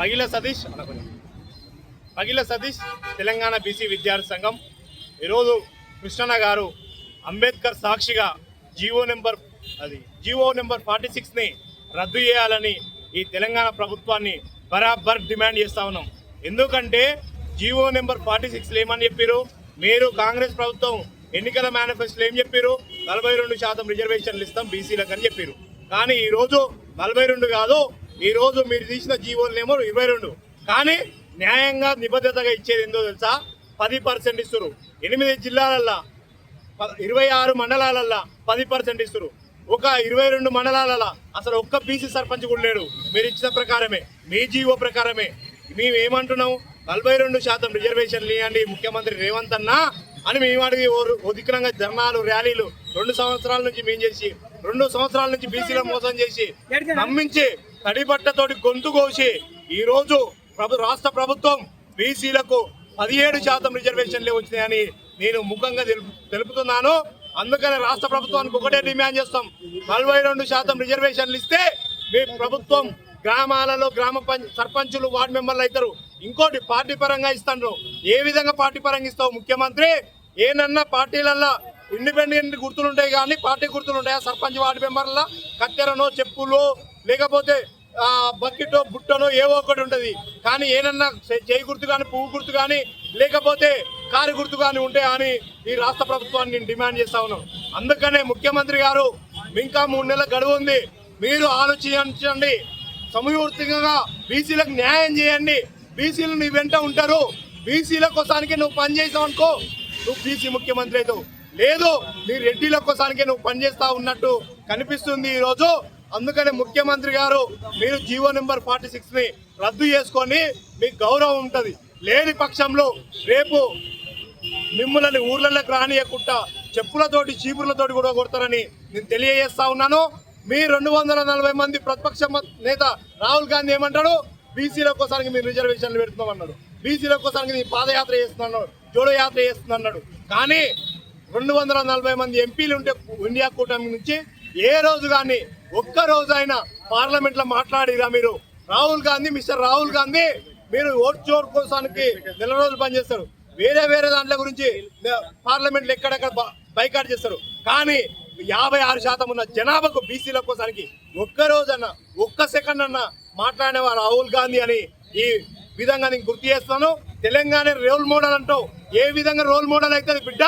Pagila Satish. Pagila Satish Telangana BC విద్యార్థి సంఘం. ఈరోజు కృష్ణన్న గారు అంబేద్కర్ సాక్షిగా జీవో నెంబర్ అది జీవో నెంబర్ ఫార్టీ సిక్స్ని రద్దు చేయాలని ఈ తెలంగాణ ప్రభుత్వాన్ని బరాబర్ డిమాండ్ చేస్తా ఉన్నాం. ఎందుకంటే జీవో నెంబర్ ఫార్టీ సిక్స్లో ఏమని చెప్పారు మీరు కాంగ్రెస్ ప్రభుత్వం ఎన్నికల మేనిఫెస్టోలో ఏం చెప్పారు నలభై రెండు శాతం రిజర్వేషన్లు ఇస్తాం బీసీలకు అని చెప్పారు కానీ ఈరోజు నలభై రెండు కాదు ఈరోజు మీరు తీసిన జీవోలనేమో ఇరవై రెండు. కానీ న్యాయంగా నిబద్ధతగా ఇచ్చేది ఏందో తెలుసా? పది పర్సెంట్ ఇస్తారు. ఎనిమిది జిల్లాలల్లో ఇరవై ఆరు మండలాలల్లో పది పర్సెంట్ ఇస్తారు. ఒక ఇరవై రెండు మండలాలలో అసలు ఒక్క బీసీ సర్పంచ్ కూడా లేడు. మీరు ఇచ్చిన ప్రకారమే మీ జీవో ప్రకారమే. మేము ఏమంటున్నాం? నలభై రెండు శాతం రిజర్వేషన్లు ఇవ్వండి ముఖ్యమంత్రి రేవంత్ అన్న అని మేము అడిగి దిక్కునంగా ధర్నాలు ర్యాలీలు రెండు సంవత్సరాల నుంచి మేము చేసి రెండు సంవత్సరాల నుంచి బీసీలో మోసం చేసి నమ్మించి తడిబట్టతోటి గొంతు కోసి ఈ రోజు ప్రభు రాష్ట్ర ప్రభుత్వం బీసీలకు పదిహేడు శాతం రిజర్వేషన్లే వచ్చినాయని నేను ముఖంగా తెలుపు తెలుపుతున్నాను. అందుకని రాష్ట్ర ప్రభుత్వానికి ఒకటే డిమాండ్ చేస్తాం. నలభై రెండు శాతం రిజర్వేషన్లు ఇస్తే మీ ప్రభుత్వం గ్రామాలలో గ్రామ సర్పంచులు వార్డు మెంబర్లు అవుతారు. ఇంకోటి పార్టీ పరంగా ఇస్తాను ఏ విధంగా పార్టీ పరంగా ఇస్తావు ముఖ్యమంత్రి? ఏనన్నా పార్టీలల్లో ఇండిపెండెంట్ గుర్తులు ఉంటాయి కానీ పార్టీ గుర్తులు ఉంటాయా సర్పంచ్ వార్డు మెంబర్ల కత్తెరనో చెప్పులు లేకపోతే ఆ, బకెటో బుట్టనో ఏవో ఒకటి ఉంటుంది. కానీ ఏనన్నా చే- చేయి గుర్తు కానీ పువ్వు గుర్తు కానీ లేకపోతే కారు గుర్తు కానీ ఉంటే అని ఈ రాష్ట్ర ప్రభుత్వాన్ని నేను డిమాండ్ చేస్తా ఉన్నాం అందుకనే ముఖ్యమంత్రి గారు ఇంకా మూడు నెలల గడువు ఉంది. మీరు ఆలోచించండి. సమయూర్తిగా బీసీలకు న్యాయం చేయండి. బీసీలు నీ వెంట ఉంటారు. బీసీల కోసానికి నువ్వు పనిచేసావు అనుకో నువ్వు బీసీ ముఖ్యమంత్రి అవుతావు. లేదు నీ రెడ్డిల కోసానికి నువ్వు పనిచేస్తా ఉన్నట్టు కనిపిస్తుంది ఈరోజు. అందుకనే ముఖ్యమంత్రి గారు మీరు జీవో నెంబర్ ఫార్టీ సిక్స్ని రద్దు చేసుకొని మీకు గౌరవం ఉంటుంది. లేని పక్షంలో రేపు మిమ్మల్ని ఊర్లలోకి రానియకుండా చెప్పులతోటి చీపుర్లతోటి కూడా కొడతారని నేను తెలియజేస్తా ఉన్నాను. మీ రెండు వందల నలభై మంది ప్రతిపక్ష నేత రాహుల్ గాంధీ ఏమంటాడు? బీసీల కోసానికి మీరు రిజర్వేషన్లు పెడుతున్నాం అన్నాడు బీసీల కోసానికి నీ పాదయాత్ర చేస్తున్నాడు జోడో యాత్ర చేస్తున్నా అన్నాడు కానీ రెండు వందల నలభై మంది ఎంపీలు ఉంటే ఇండియా కూటమి నుంచి ఏ రోజు కానీ ఒక్క రోజు అయినా పార్లమెంట్లో మాట్లాడిరా మీరు. రాహుల్ గాంధీ మిస్టర్ రాహుల్ గాంధీ మీరు ఓట్ చోర్ కోసానికి నెల రోజులు పనిచేస్తారు. వేరే వేరే దాంట్ల గురించి పార్లమెంట్లో ఎక్కడెక్కడ బైకాట్ చేస్తారు. కానీ యాభై ఆరు శాతం ఉన్న జనాభాకు బీసీల కోసానికి ఒక్క రోజన్న ఒక్క సెకండ్ అన్న మాట్లాడేవారు రాహుల్ గాంధీ అని ఈ విధంగా నేను గుర్తు చేస్తాను. తెలంగాణ రోల్ మోడల్ అంటూ ఏ విధంగా రోల్ మోడల్ అవుతుంది బిడ్డ?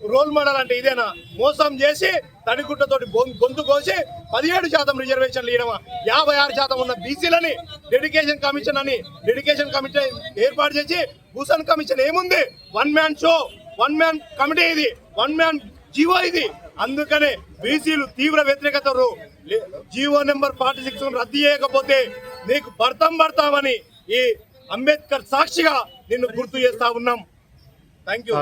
రోల్ మోడల్ అంటే ఇదేనా? మోసం చేసి తడిగుట్టతోటి గొంతు కోసి పదిహేడు శాతం రిజర్వేషన్లు ఇవ్వడమా యాభై ఆరు శాతం ఉన్న బీసీలని డెడికేషన్ కమిషన్ అని డెడికేషన్ కమిషన్ ఏర్పాటు చేసి భూషణ్ కమిషన్ ఏముంది? One man show one man committee ఇది వన్ మ్యాన్ జీవో ఇది. అందుకనే బీసీలు తీవ్ర వ్యతిరేకత జీవో నెంబర్ ఫార్టీ సిక్స్ రద్దు చేయకపోతే నీకు భర్తం భర్తామని ఈ అంబేద్కర్ సాక్షిగా నిన్ను గుర్తు చేస్తా ఉన్నాం. Thank you